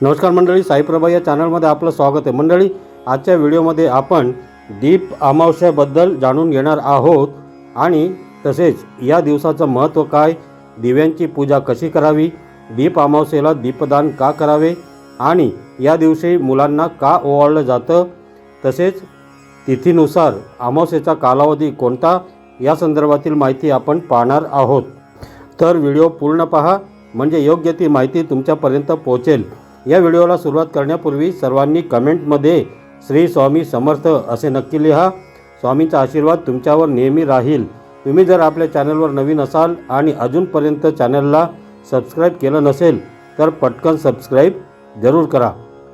नमस्कार मंडळी साईप्रभा या चॅनलमध्ये आपलं स्वागत आहे. मंडळी आजच्या व्हिडिओमध्ये आपण दीप अमावस्याबद्दल जाणून घेणार आहोत आणि तसेच या दिवसाचं महत्त्व काय दिव्यांची पूजा कशी करावी दीप अमावस्येला दीपदान का करावे आणि या दिवशी मुलांना का ओवाळलं जातं तसेच तिथीनुसार अमावस्येचा कालावधी कोणता या संदर्भातील माहिती आपण पाहणार आहोत. तर व्हिडिओ पूर्ण पहा म्हणजे योग्य ती माहिती तुमच्यापर्यंत पोहोचेल. या व्हिडिओला सुरुवात करण्यापूर्वी सर्वांनी कमेंटमध्ये श्री स्वामी समर्थ असे नक्की लिहा. स्वामींचा आशीर्वाद तुमच्यावर नेहमी राहील. तुम्ही जर आपल्या चॅनलवर नवीन असाल आणि अजूनपर्यंत चॅनलला सबस्क्राईब केलं नसेल तर पटकन सबस्क्राईब जरूर करा.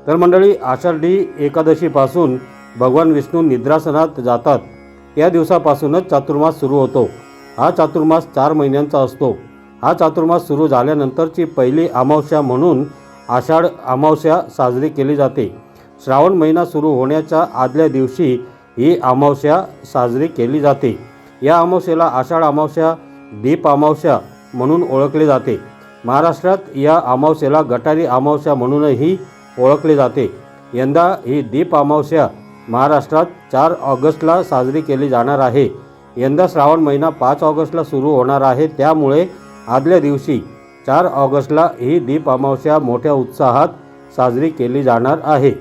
तर मंडळी आषाढी एकादशीपासून भगवान विष्णू निद्रासनात जातात. या दिवसापासूनच चातुर्मास सुरू होतो. हा चातुर्मास चार महिन्यांचा असतो. हा चातुर्मास सुरू झाल्यानंतरची पहिली अमावस्या म्हणून आषाढ अमावस्या साजरी केली जाते. श्रावण महिना सुरू होण्याच्या आदल्या दिवशी ही अमावस्या साजरी केली जाते. या अमावस्येला आषाढ अमावस्या दीप अमावस्या म्हणून ओळखले जाते. महाराष्ट्रात या अमावस्येला गटारी अमावस्या म्हणूनही ओळखले जाते. यंदा ही दीप अमावस्या महाराष्ट्रात चार ऑगस्टला साजरी केली जाणार आहे. यंदा श्रावण महिना पाच ऑगस्टला सुरू होणार आहे. त्यामुळे आदल्या दिवशी चार ऑगस्टला ही दीप अमावस्या मोठ्या उत्साहात साजरी केली जाणार आहे.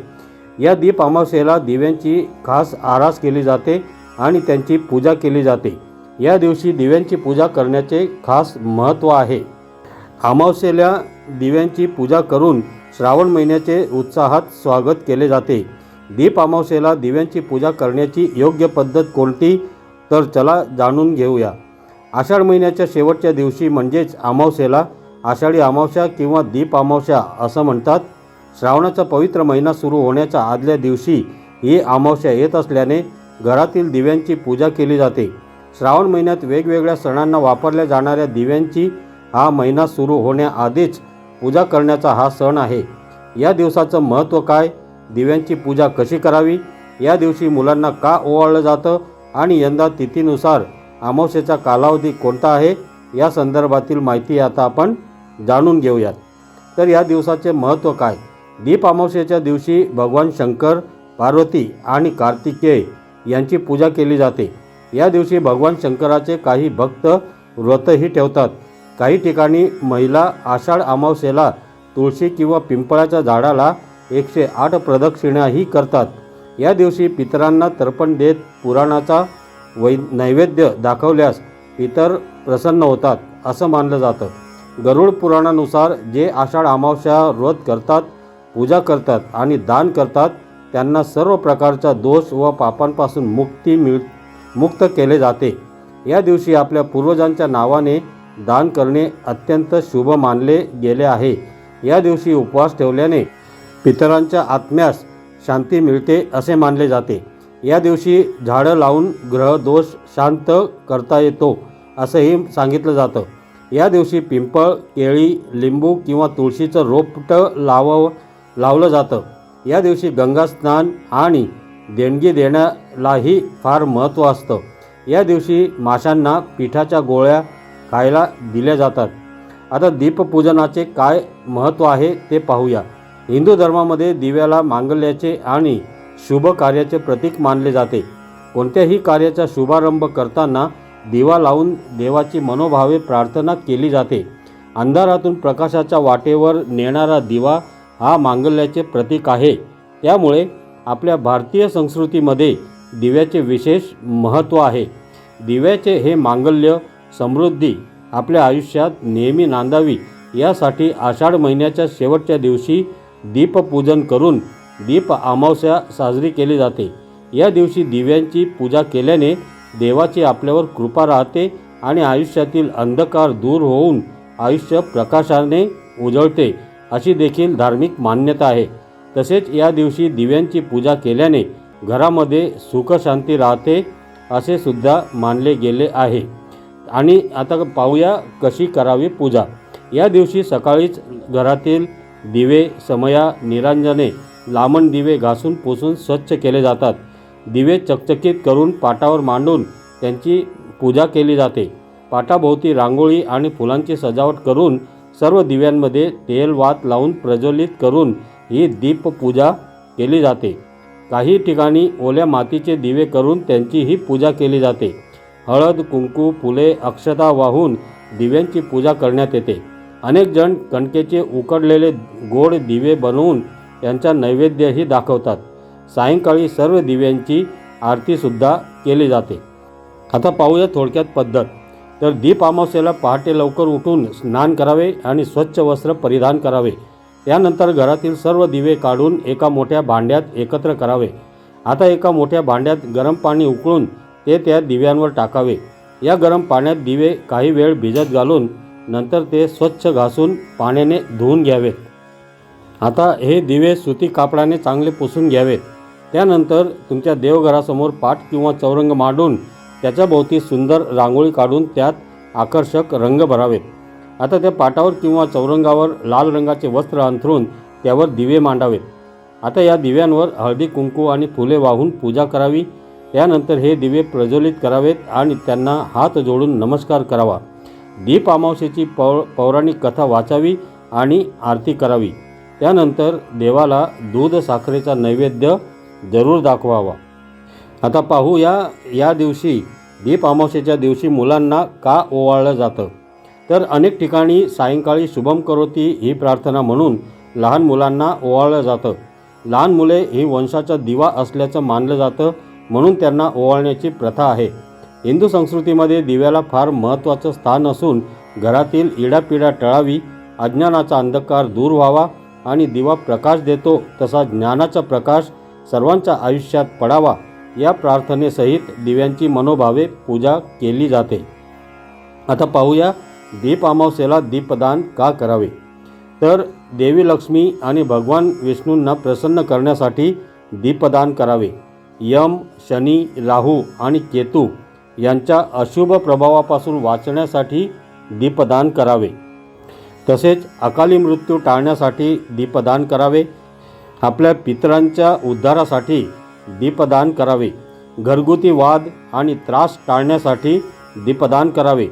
या दीप अमावस्येला दिव्यांची खास आरास केली जाते आणि त्यांची पूजा केली जाते. या दिवशी दिव्यांची पूजा करण्याचे खास महत्त्व आहे. अमावस्येला दिव्यांची पूजा करून श्रावण महिन्याचे उत्साहात स्वागत केले जाते. दीप अमावस्येला दिव्यांची पूजा करण्याची योग्य पद्धत कोणती? तर चला जाणून घेऊया. आषाढ महिन्याच्या शेवटच्या दिवशी म्हणजेच अमावस्येला आषाढी अमावस्या किंवा दीप अमावस्या असं म्हणतात. श्रावणाचा पवित्र महिना सुरू होण्याच्या आदल्या दिवशी ही अमावस्या येत असल्याने घरातील दिव्यांची पूजा केली जाते. श्रावण महिन्यात वेगवेगळ्या सणांना वापरल्या जाणाऱ्या दिव्यांची हा महिना सुरू होण्याआधीच पूजा करण्याचा हा सण आहे. या दिवसाचं महत्त्व काय? दिव्यांची पूजा कशी करावी? या दिवशी मुलांना का ओवाळलं जातं? आणि यंदा तिथीनुसार अमावस्येचा कालावधी कोणता आहे? या संदर्भातील माहिती आता आपण जाणून घेऊयात. तर या दिवसाचे महत्त्व काय? दीप अमावस्येच्या दिवशी भगवान शंकर पार्वती आणि कार्तिकेय यांची पूजा केली जाते. या दिवशी भगवान शंकराचे काही भक्त व्रतही ठेवतात. काही ठिकाणी महिला आषाढ अमावस्येला तुळशी किंवा पिंपळाच्या झाडाला एकशे आठ प्रदक्षिणाही करतात. या दिवशी पितरांना तर्पण देत पुराणाचा वै नैवेद्य दाखवल्यास पितर प्रसन्न होतात असं मानलं जातं. गरुड पुराणानुसार जे आषाढ अमावस्या व्रत करतात पूजा करतात आणि दान करतात त्यांना सर्व प्रकारचा दोष व पापांपासून मुक्ती मिळ मुक्त केले जाते. या दिवशी आपल्या पूर्वजांच्या नावाने दान करणे अत्यंत शुभ मानले गेले आहे. या दिवशी उपवास ठेवल्याने पितरांच्या आत्म्यास शांती मिळते असे मानले जाते. या दिवशी झाडं लावून ग्रहदोष शांत करता येतो असंही सांगितलं जातं. या दिवशी पिंपळ केळी लिंबू किंवा तुळशीचं रोपटं लाव लावलं जातं. या दिवशी गंगा स्नान आणि देणगी देण्यालाही फार महत्त्व असतं. या दिवशी माशांना पिठाच्या गोळ्या खायला दिल्या जातात. आता दीपपूजनाचे काय महत्त्व आहे ते पाहूया. हिंदू धर्मामध्ये दिव्याला मांगल्याचे आणि शुभ कार्याचे प्रतीक मानले जाते. कोणत्याही कार्याचा शुभारंभ करताना दिवा लावून देवाची मनोभावे प्रार्थना केली जाते. अंधारातून प्रकाशाच्या वाटेवर नेणारा दिवा हा मांगल्याचे प्रतीक आहे. त्यामुळे आपल्या भारतीय संस्कृतीमध्ये दिव्याचे विशेष महत्त्व आहे. दिव्याचे हे मांगल्य समृद्धी आपल्या आयुष्यात नेहमी नांदावी यासाठी आषाढ महिन्याच्या शेवटच्या दिवशी दीपपूजन करून दीप अमावस्या साजरी केली जाते. या दिवशी दिव्यांची पूजा केल्याने देवाची आपल्यावर कृपा राहते आणि आयुष्यातील अंधकार दूर होऊन आयुष्य प्रकाशाने उजळते अशी देखील धार्मिक मान्यता आहे. तसेच या दिवशी दिव्यांची पूजा केल्याने घरामध्ये सुखशांती राहते असे सुद्धा मानले गेले आहे. आणि आता पाहूया कशी करावी पूजा. या दिवशी सकाळीच घरातील दिवे समया निरांजने लामण दिवे घासून पुसून स्वच्छ केले जातात. दिवे चकचकीत करून पाटावर मांडून त्यांची पूजा केली जाते. पाटाभोवती रांगोळी आणि फुलांची सजावट करून सर्व दिव्यांमध्ये तेल वात लावून प्रज्वलित करून ही दीपपूजा केली जाते. काही ठिकाणी ओल्या मातीचे दिवे करून त्यांची ही पूजा केली जाते. हळद कुंकू फुले अक्षता वाहून दिव्यांची पूजा करण्यात येते. अनेक जण कणकेचे उकडलेले गोड दिवे बनवून त्यांचा नैवेद्यही दाखवतात. सायंकाळी सर्व दिव्यांची आरतीसुद्धा केली जाते. आता पाहूया थोडक्यात पद्धत. तर दीप अमावस्येला पहाटे लवकर उठून स्नान करावे आणि स्वच्छ वस्त्र परिधान करावे. त्यानंतर घरातील सर्व दिवे काढून एका मोठ्या भांड्यात एकत्र करावे. आता एका मोठ्या भांड्यात गरम पाणी उकळून ते त्या दिव्यांवर टाकावे. या गरम पाण्यात दिवे काही वेळ भिजत घालून नंतर ते स्वच्छ घासून पाण्याने धुवून घ्यावेत आता हे दिवे सुती कापडाने चांगले पुसून घ्यावेत. त्यानंतर तुमच्या देवघरासमोर पाठ किंवा चौरंग मांडून त्याच्या भोवती सुंदर रांगोळी काढून त्यात आकर्षक रंग भरावेत. आता त्या पाटावर किंवा चौरंगावर लाल रंगाचे वस्त्र अंथरून त्यावर दिवे मांडावेत. आता या दिव्यांवर हळदी कुंकू आणि फुले वाहून पूजा करावी. त्यानंतर हे दिवे प्रज्वलित करावेत आणि त्यांना हात जोडून नमस्कार करावा. दीप अमावस्येची पौ पौराणिक कथा वाचावी आणि आरती करावी. त्यानंतर देवाला दूध साखरेचा नैवेद्य जरूर दाखवावा. आता पाहू या या दिवशी दीप अमावस्येच्या दिवशी मुलांना का ओवाळलं जातं? तर अनेक ठिकाणी सायंकाळी शुभम करोती ही प्रार्थना म्हणून लहान मुलांना ओवाळलं जातं. लहान मुले ही वंशाचा दिवा असल्याचं मानलं जातं म्हणून त्यांना ओवाळण्याची प्रथा आहे. हिंदू संस्कृतीमध्ये दिव्याला फार महत्त्वाचं स्थान असून घरातील इडापिडा टळावी अज्ञानाचा अंधकार दूर व्हावा आणि दिवा प्रकाश देतो तसा ज्ञानाचा प्रकाश सर्वांच्या आयुष्यात पडावा या प्रार्थनेसहित दिव्यांची मनोभावे पूजा केली जाते. आता पाहूया दीप अमावस्येला दीपदान का करावे? तर देवी लक्ष्मी आणि भगवान विष्णूंना प्रसन्न करण्यासाठी दीपदान करावे. यम शनी राहू आणि केतू यांच्या अशुभ प्रभावापासून वाचण्यासाठी दीपदान करावे. तसेच अकाली मृत्यू टाळण्यासाठी दीपदान करावे. आपल्या पितरांच्या उद्धारासाठी दीपदान करावे. घरगुती वाद आणि त्रास टाळण्यासाठी दीपदान करावे.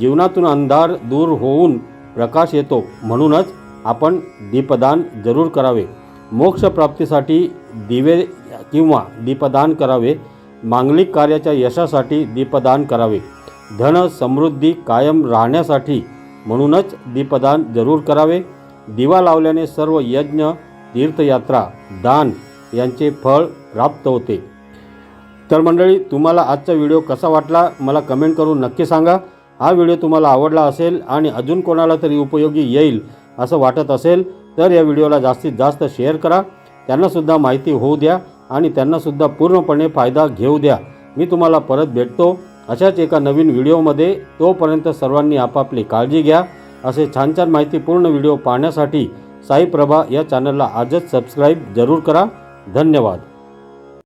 जीवनातून अंधार दूर होऊन प्रकाश येतो. म्हणूनच आपण दीपदान जरूर करावे. मोक्षप्राप्तीसाठी दिवे किंवा दीपदान करावे. मांगलिक कार्याच्या यशासाठी दीपदान करावे. धन समृद्धी कायम राहण्यासाठी म्हणूनच दीपदान जरूर करावे. दिवा लावल्याने सर्व यज्ञ तीर्थयात्रा दान यांचे फळ प्राप्त होते. तर मंडळी तुम्हाला आजचा व्हिडिओ कसा वाटला मला कमेंट करून नक्की सांगा. हा व्हिडिओ तुम्हाला आवडला असेल आणि अजून कोणाला तरी उपयोगी येईल असं वाटत असेल तर या व्हिडिओला जास्तीत जास्त शेअर करा. त्यांनासुद्धा माहिती होऊ द्या आणि त्यांनासुद्धा पूर्णपणे फायदा घेऊ द्या. मी तुम्हाला परत भेटतो अशाच एका नवीन व्हिडिओमध्ये. तोपर्यंत सर्वांनी आपापली काळजी घ्या. असे छान छान माहितीपूर्ण व्हिडिओ पाहण्यासाठी साई प्रभा या चॅनलला आजच सबस्क्राईब जरूर करा. धन्यवाद.